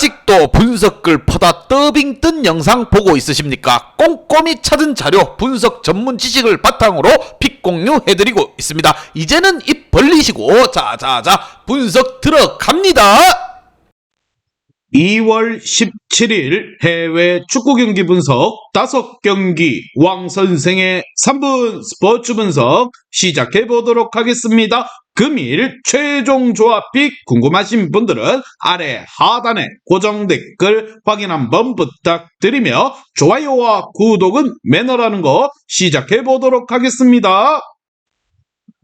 아직도 분석글 퍼다 더빙 뜬 영상 보고 있으십니까? 꼼꼼히 찾은 자료, 분석 전문 지식을 바탕으로 픽 공유해드리고 있습니다. 이제는 입 벌리시고 자자자 분석 들어갑니다. 2월 17일 해외 축구 경기 분석 5경기 왕 선생의 3분 스포츠 분석 시작해 보도록 하겠습니다. 금일 최종 조합픽 궁금하신 분들은 아래 하단에 고정 댓글 확인 한번 부탁드리며 좋아요와 구독은 매너라는 거 시작해 보도록 하겠습니다.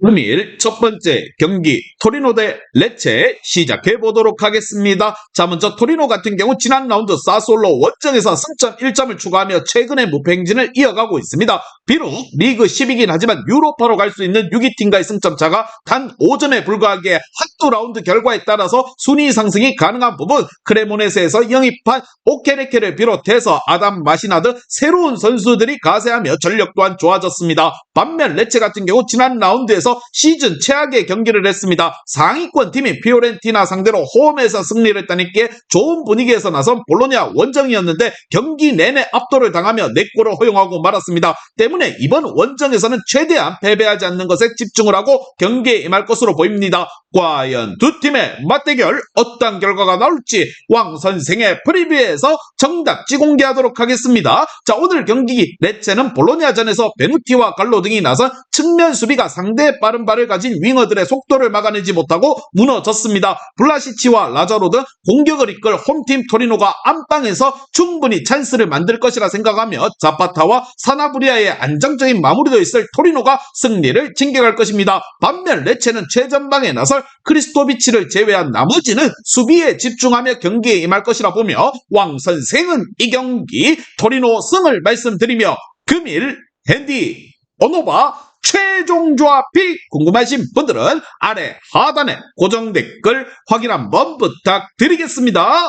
금일 첫 번째 경기 토리노 대 레체 시작해 보도록 하겠습니다. 자 먼저 토리노 같은 경우 지난 라운드 사솔로 원정에서 승점 1점을 추가하며 최근에 무패 행진을 이어가고 있습니다. 비록 리그 10이긴 하지만 유로파로 갈 수 있는 6위 팀과의 승점 차가 단 5점에 불과하기에 한두 라운드 결과에 따라서 순위 상승이 가능한 부분 크레모네스에서 영입한 오케레케를 비롯해서 아담 마시나 드 새로운 선수들이 가세하며 전력 또한 좋아졌습니다. 반면 레체 같은 경우 지난 라운드에서 시즌 최악의 경기를 했습니다. 상위권 팀인 피오렌티나 상대로 홈에서 승리를 했다니까 좋은 분위기에서 나선 볼로냐 원정이었는데 경기 내내 압도를 당하며 4골을 허용하고 말았습니다. 때문에 이번 원정에서는 최대한 패배하지 않는 것에 집중을 하고 경기에 임할 것으로 보입니다. 과연 두 팀의 맞대결 어떤 결과가 나올지 왕 선생의 프리뷰에서 정답지 공개하도록 하겠습니다. 자 오늘 경기 레체는 볼로냐전에서 베누티와 갈로 등이 나선 측면 수비가 상대의 빠른 발을 가진 윙어들의 속도를 막아내지 못하고 무너졌습니다. 블라시치와 라자로 등 공격을 이끌 홈팀 토리노가 안방에서 충분히 찬스를 만들 것이라 생각하며 자파타와 사나브리아의 안정적인 마무리도 있을 토리노가 승리를 챙겨갈 것입니다. 반면 레체는 최전방에 나설 크리스토비치를 제외한 나머지는 수비에 집중하며 경기에 임할 것이라 보며 왕 선생은 이 경기 토리노 승을 말씀드리며 금일 핸디 오노바 최종 조합이 궁금하신 분들은 아래 하단에 고정 댓글 확인 한번 부탁드리겠습니다.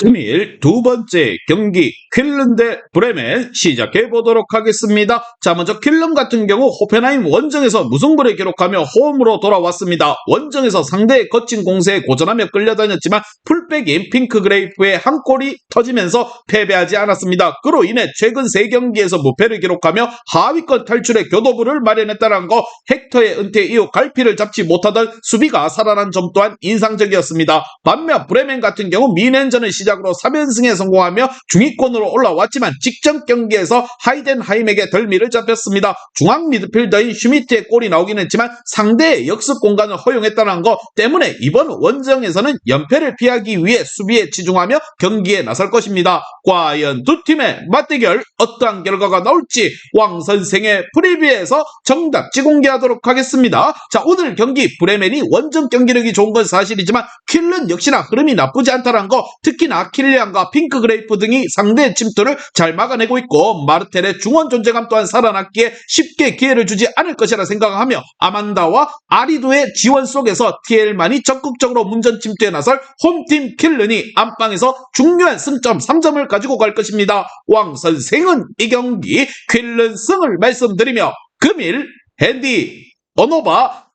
금일 두 번째 경기 퀼른 대 브레멘 시작해 보도록 하겠습니다. 자 먼저 퀼른 같은 경우 호펜하임 원정에서 무승부를 기록하며 홈으로 돌아왔습니다. 원정에서 상대의 거친 공세에 고전하며 끌려다녔지만 풀백인 핑크 그레이프의 한 골이 터지면서 패배하지 않았습니다. 그로 인해 최근 세 경기에서 무패를 기록하며 하위권 탈출의 교도부를 마련했다는 거 헥터의 은퇴 이후 갈피를 잡지 못하던 수비가 살아난 점 또한 인상적이었습니다. 반면 브레멘 같은 경우 미넨전을 시작 으로 3연승에 성공하며 중위권으로 올라왔지만 직전 경기에서 하이덴하임에게 덜미를 잡혔습니다. 중앙 미드필더인 슈미트의 골이 나오긴 했지만 상대의 역습 공간을 허용했다는 것 때문에 이번 원정에서는 연패를 피하기 위해 수비에 치중하며 경기에 나설 것입니다. 과연 두 팀의 맞대결 어떠한 결과가 나올지 왕 선생의 프리뷰에서 정답지 공개하도록 하겠습니다. 자 오늘 경기 브레멘이 원정 경기력이 좋은 건 사실이지만 킬른 역시나 흐름이 나쁘지 않다는 거 특히나 킬리안과 핑크 그레이프 등이 상대의 침투를 잘 막아내고 있고 마르텔의 중원 존재감 또한 살아났기에 쉽게 기회를 주지 않을 것이라 생각하며 아만다와 아리도의 지원 속에서 TL만이 적극적으로 문전 침투에 나설 홈팀 킬른이 안방에서 중요한 승점 3점을 가지고 갈 것입니다. 왕 선생은 이 경기 킬른 승을 말씀드리며 금일 핸디 언어바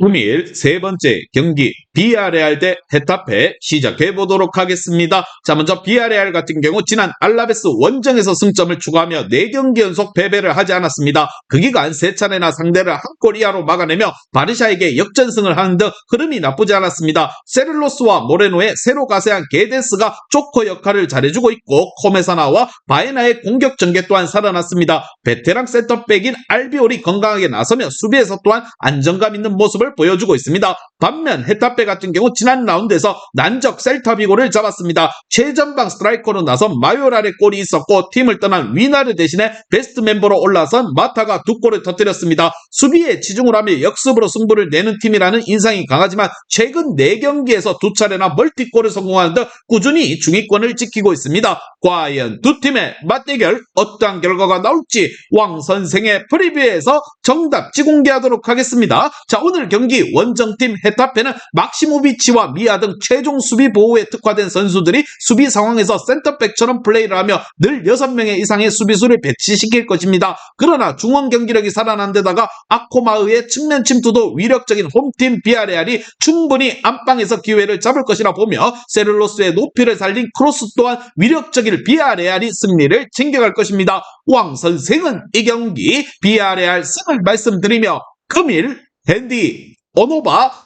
금일 세 번째 경기 비아레알 대 헤타페 시작해 보도록 하겠습니다. 자 먼저 비아레알 같은 경우 지난 알라베스 원정에서 승점을 추가하며 4경기 연속 패배를 하지 않았습니다. 그 기간 3차례나 상대를 한 골 이하로 막아내며 바르샤에게 역전승을 하는 등 흐름이 나쁘지 않았습니다. 세를로스와 모레노의 새로 가세한 게데스가 조커 역할을 잘해주고 있고 코메사나와 바에나의 공격 전개 또한 살아났습니다. 베테랑 센터백인 알비올이 건강하게 나서며 수비에서 또한 안정감 있는 모습을 보여주고 있습니다. 반면 헤타페 같은 경우 지난 라운드에서 난적 셀타비고를 잡았습니다. 최전방 스트라이커로 나선 마요랄의 골이 있었고 팀을 떠난 위나르 대신에 베스트 멤버로 올라선 마타가 두 골을 터뜨렸습니다. 수비에 치중을 하며 역습으로 승부를 내는 팀이라는 인상이 강하지만 최근 4경기에서 두 차례나 멀티골을 성공하는 등 꾸준히 중위권을 지키고 있습니다. 과연 두 팀의 맞대결 어떠한 결과가 나올지 왕 선생의 프리뷰에서 정답 지 공개하도록 하겠습니다. 자 오늘 경기 원정팀 헤타페는 막시모비치와 미아 등 최종 수비 보호에 특화된 선수들이 수비 상황에서 센터백처럼 플레이를 하며 늘 6명의 이상의 수비수를 배치시킬 것입니다. 그러나 중원 경기력이 살아난 데다가 아코마의의 측면 침투도 위력적인 홈팀 비아레알이 충분히 안방에서 기회를 잡을 것이라 보며 세를로스의 높이를 살린 크로스 또한 위력적인 비아레알이 승리를 챙겨갈 것입니다. 왕 선생은 이 경기 비아레알 승을 말씀드리며 금일 헨디 오노바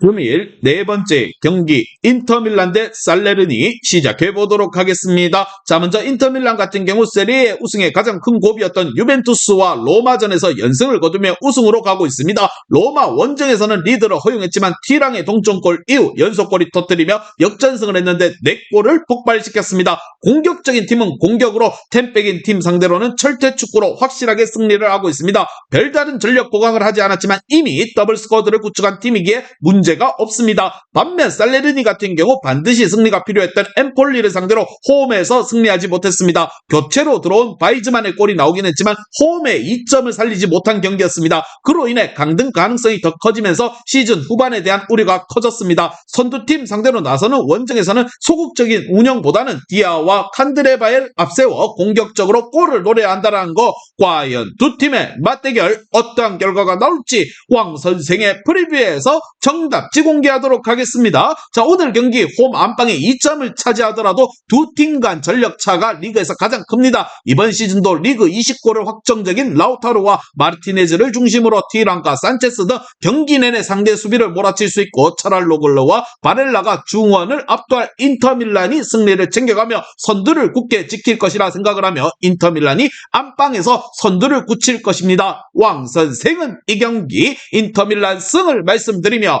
금일 네 번째 경기 인터밀란 대 살레르니 시작해 보도록 하겠습니다. 자 먼저 인터밀란 같은 경우 세리에 우승에 가장 큰 고비였던 유벤투스와 로마전에서 연승을 거두며 우승으로 가고 있습니다. 로마 원정에서는 리드를 허용했지만 티랑의 동점골 이후 연속골이 터뜨리며 역전승을 했는데 4골을 폭발시켰습니다. 공격적인 팀은 공격으로 템백인 팀 상대로는 철퇴 축구로 확실하게 승리를 하고 있습니다. 별다른 전력 보강을 하지 않았지만 이미 더블 스쿼드를 구축한 팀이기에 문제 가 없습니다. 반면 살레르니 같은 경우 반드시 승리가 필요했던 엠폴리를 상대로 홈에서 승리하지 못했습니다. 교체로 들어온 바이즈만의 골이 나오긴 했지만 홈에 2점을 살리지 못한 경기였습니다. 그로 인해 강등 가능성이 더 커지면서 시즌 후반에 대한 우려가 커졌습니다. 선두팀 상대로 나서는 원정에서는 소극적인 운영보다는 디아와 칸드레바를 앞세워 공격적으로 골을 노려야 한다는 거 과연 두 팀의 맞대결 어떠한 결과가 나올지 왕 선생의 프리뷰에서 정답 지 공개하도록 하겠습니다. 자 오늘 경기 홈 안방에 2점을 차지하더라도 두 팀 간 전력 차가 리그에서 가장 큽니다. 이번 시즌도 리그 20골을 확정적인 라우타로와 마르티네즈를 중심으로 티랑과 산체스 등 경기 내내 상대 수비를 몰아칠 수 있고 차랄로글로와 바렐라가 중원을 압도할 인터밀란이 승리를 챙겨가며 선두를 굳게 지킬 것이라 생각을 하며 인터밀란이 안방에서 선두를 굳힐 것입니다. 왕 선생은 이 경기 인터밀란 승을 말씀드리며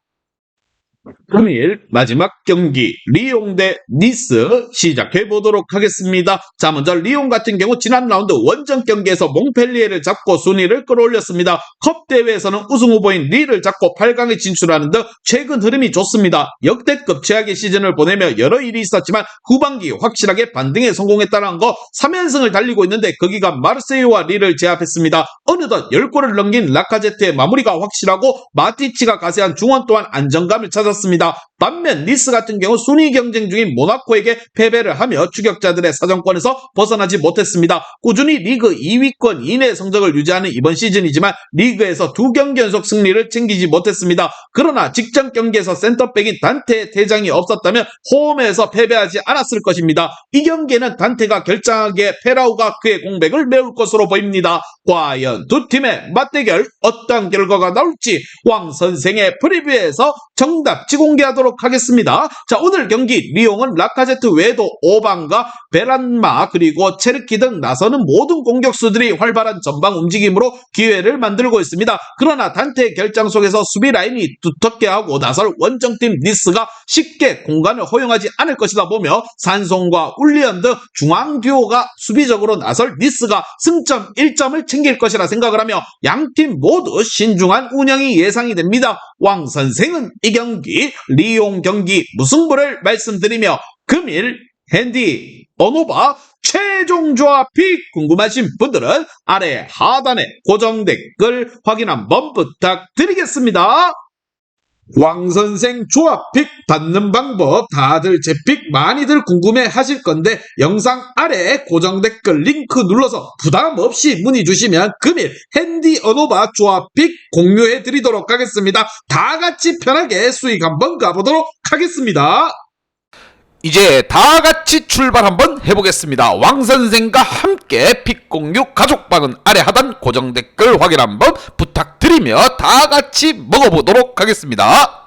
금일 마지막 경기 리옹 대 니스 시작해 보도록 하겠습니다. 자 먼저 리옹 같은 경우 지난 라운드 원정 경기에서 몽펠리에를 잡고 순위를 끌어올렸습니다. 컵 대회에서는 우승 후보인 리를 잡고 8강에 진출하는 등 최근 흐름이 좋습니다. 역대급 최악의 시즌을 보내며 여러 일이 있었지만 후반기 확실하게 반등에 성공했다는 거 3연승을 달리고 있는데 거기가 마르세유와 리를 제압했습니다. 어느덧 10골을 넘긴 라카제트의 마무리가 확실하고 마티치가 가세한 중원 또한 안정감을 찾 았습니다. 반면 니스 같은 경우 순위 경쟁 중인 모나코에게 패배를 하며 추격자들의 사정권에서 벗어나지 못했습니다. 꾸준히 리그 2위권 이내 성적을 유지하는 이번 시즌이지만 리그에서 두 경기 연속 승리를 챙기지 못했습니다. 그러나 직전 경기에서 센터백인 단테의 대장이 없었다면 홈에서 패배하지 않았을 것입니다. 이 경기에는 단테가 결정하기에 페라우가 그의 공백을 메울 것으로 보입니다. 과연 두 팀의 맞대결 어떤 결과가 나올지 왕 선생의 프리뷰에서 정답지 공개하도록 하겠습니다. 자 오늘 경기 리옹은 라카제트 외에도 오방과 베란마 그리고 체르키 등 나서는 모든 공격수들이 활발한 전방 움직임으로 기회를 만들고 있습니다. 그러나 단테의 결장 속에서 수비 라인이 두텁게 하고 나설 원정팀 니스가 쉽게 공간을 허용하지 않을 것이다 보며 산송과 울리언 등 중앙 듀오가 수비적으로 나설 니스가 승점 1점을 챙길 것이라 생각을 하며 양팀 모두 신중한 운영이 예상이 됩니다. 왕 선생은 이 경기 리옹 경기 무승부를 말씀드리며 금일 핸디, 언오바, 최종 조합이 궁금하신 분들은 아래 하단에 고정 댓글 확인 한번 부탁드리겠습니다. 왕선생 조합픽 받는 방법 다들 제픽 많이들 궁금해 하실 건데 영상 아래 고정 댓글 링크 눌러서 부담 없이 문의 주시면 금일 핸디 언오바 조합픽 공유해 드리도록 하겠습니다. 다 같이 편하게 수익 한번 가보도록 하겠습니다. 이제 다 같이 출발 한번 해보겠습니다. 왕 선생과 함께 픽공유 가족방은 아래 하단 고정 댓글 확인 한번 부탁드리며 다 같이 먹어보도록 하겠습니다.